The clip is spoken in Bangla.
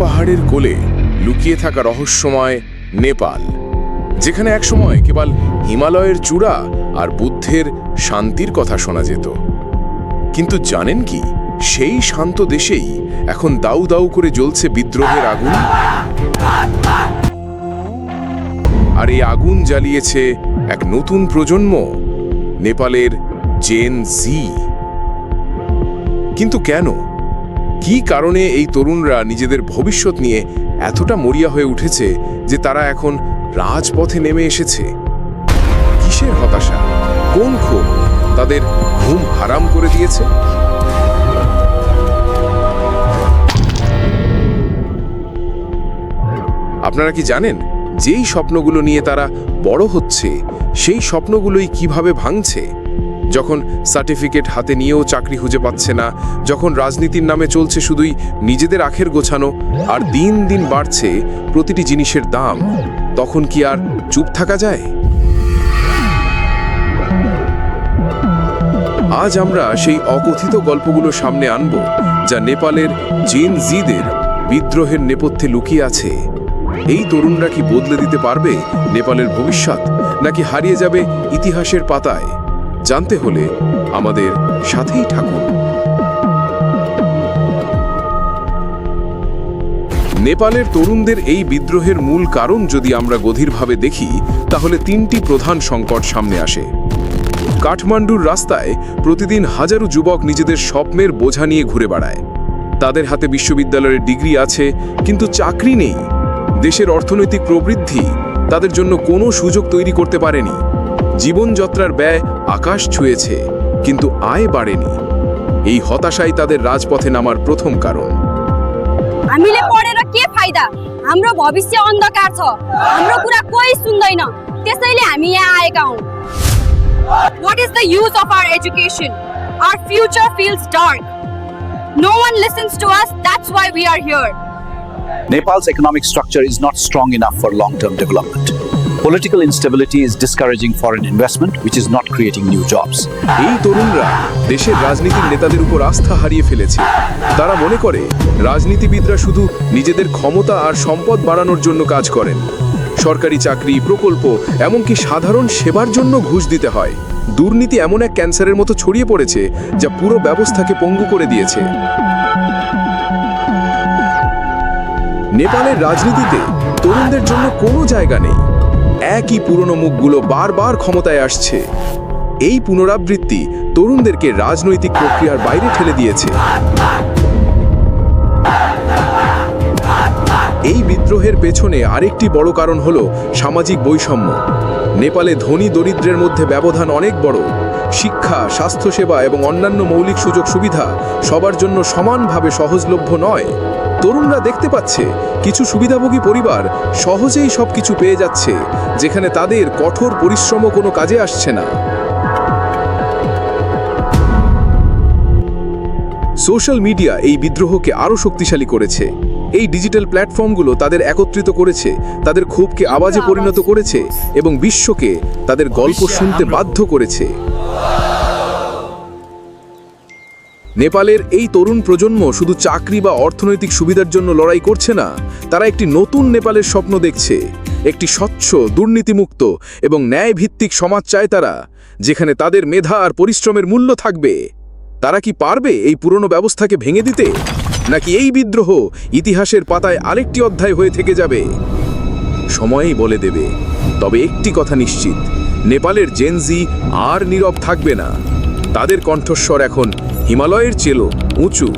পাহাড়ের কোলে লুকিয়ে থাকা রহস্যময় নেপাল, যেখানে একসময় কেবল হিমালয়ের চূড়া আর বুদ্ধের শান্তির কথা শোনা যেত। কিন্তু জানেন কি, সেই শান্ত দেশেই এখন দাউ দাউ করে জ্বলছে বিদ্রোহের আগুন। আর এই আগুন জ্বালিয়েছে এক নতুন প্রজন্ম, নেপালের জেন জি। কিন্তু কেন? কি কারণে এই তরুণরা নিজেদের ভবিষ্যৎ নিয়ে এতটা মরিয়া হয়ে উঠেছে যে তারা এখন রাজপথে নেমে এসেছে? কিসের হতাশা? কোন ক্ষোভ তাদের ঘুম হারাম করে দিয়েছে? আপনারা কি জানেন যেই স্বপ্নগুলো নিয়ে তারা বড় হচ্ছে, সেই স্বপ্নগুলোই কীভাবে ভাঙছে? যখন সার্টিফিকেট হাতে নিয়েও চাকরি খুঁজে পাচ্ছে না, যখন রাজনীতির নামে চলছে শুধুই নিজেদের আখের গোছানো আর দিন দিন বাড়ছে প্রতিটি জিনিসের দাম, তখন কি আর চুপ থাকা যায়? আজ আমরা সেই অকথিত গল্পগুলো সামনে আনব, যা নেপালের জেন জিদের বিদ্রোহের নেপথ্যে লুকিয়ে আছে। এই তরুণরা কি বদলে দিতে পারবে নেপালের ভবিষ্যৎ, নাকি হারিয়ে যাবে ইতিহাসের পাতায়? জানতে হলে আমাদের সাথেই থাকুন। নেপালের তরুণদের এই বিদ্রোহের মূল কারণ যদি আমরা গভীরভাবে দেখি, তাহলে তিনটি প্রধান সংকট সামনে আসে। কাঠমান্ডুর রাস্তায় প্রতিদিন হাজারো যুবক নিজেদের স্বপ্নের বোঝা নিয়ে ঘুরে বেড়ায়। তাদের হাতে বিশ্ববিদ্যালয়ের ডিগ্রি আছে, কিন্তু চাকরি নেই। দেশের অর্থনৈতিক প্রবৃদ্ধি তাদের জন্য কোনো সুযোগ তৈরি করতে পারেনি। জীবনযাত্রার ব্যয় আকাশ ছুঁয়েছে কিন্তু আয় বাড়েনি এই হতাশাই তাদের রাজপথে নামার প্রথম কারণ हामीले पढेर के फाइदा हाम्रो भविष्य अन्धकार छ हाम्रो कुरा कोही सुन्दैन त्यसैले हामी यहाँ आएका हौँ What is the use of our education? Our future feels dark. No one listens to us, that's why we are here. Nepal's economic structure is not strong enough for long term development. Political instability is discouraging foreign investment, which is not creating new jobs. এই তরুণরা দেশের রাজনীতির নেতাদের উপর আস্থা হারিয়ে ফেলেছে। তারা মনে করে রাজনীতিবিদরা শুধু নিজেদের ক্ষমতা আর সম্পদ বাড়ানোর জন্য কাজ করেন। সরকারি চাকরি প্রকল্প এমনকি সাধারণ সেবার জন্য ঘুষ দিতে হয়। দুর্নীতি এমন এক ক্যান্সারের মতো ছড়িয়ে পড়েছে যা পুরো ব্যবস্থাকে পঙ্গু করে দিয়েছে। নেপালের রাজনীতিতে তরুণদের জন্য কোনো জায়গা নেই। একই পুরনো মুখগুলো বারবার ক্ষমতায় আসছে। এই পুনরাবৃত্তি তরুণদেরকে রাজনৈতিক প্রক্রিয়ার বাইরে ঠেলে দিয়েছে। এই বিদ্রোহের পেছনে আরেকটি বড় কারণ হল সামাজিক বৈষম্য। নেপালে ধনী দরিদ্রের মধ্যে ব্যবধান অনেক বড়। শিক্ষা স্বাস্থ্যসেবা এবং অন্যান্য মৌলিক সুযোগ সুবিধা সবার জন্য সমানভাবে সহজলভ্য নয়। তরুণরা দেখতে পাচ্ছে কিছু সুবিধাভোগী পরিবার সহজেই সবকিছু পেয়ে যাচ্ছে যেখানে তাদের কঠোর পরিশ্রমও কোনো কাজে আসছে না। সোশ্যাল মিডিয়া এই বিদ্রোহকে আরও শক্তিশালী করেছে। এই ডিজিটাল প্ল্যাটফর্মগুলো তাদের একত্রিত করেছে তাদের ক্ষোভকে আওয়াজে পরিণত করেছে এবং বিশ্বকে তাদের গল্প শুনতে বাধ্য করেছে। নেপালের এই তরুণ প্রজন্ম শুধু চাকরি বা অর্থনৈতিক সুবিধার জন্য লড়াই করছে না, তারা একটি নতুন নেপালের স্বপ্ন দেখছে। একটি স্বচ্ছ, দুর্নীতিমুক্ত এবং ন্যায়ভিত্তিক সমাজ চায় তারা, যেখানে তাদের মেধা আর পরিশ্রমের মূল্য থাকবে। তারা কি পারবে এই পুরনো ব্যবস্থাকে ভেঙে দিতে? নাকি এই বিদ্রোহ ইতিহাসের পাতায় আরেকটি অধ্যায় হয়ে থেকে যাবে? সময়ই বলে দেবে, তবে একটি কথা নিশ্চিত নেপালের জেনজি আর নীরব থাকবে না। তাদের কণ্ঠস্বর এখন হিমালয়ের চেলো উঁচু।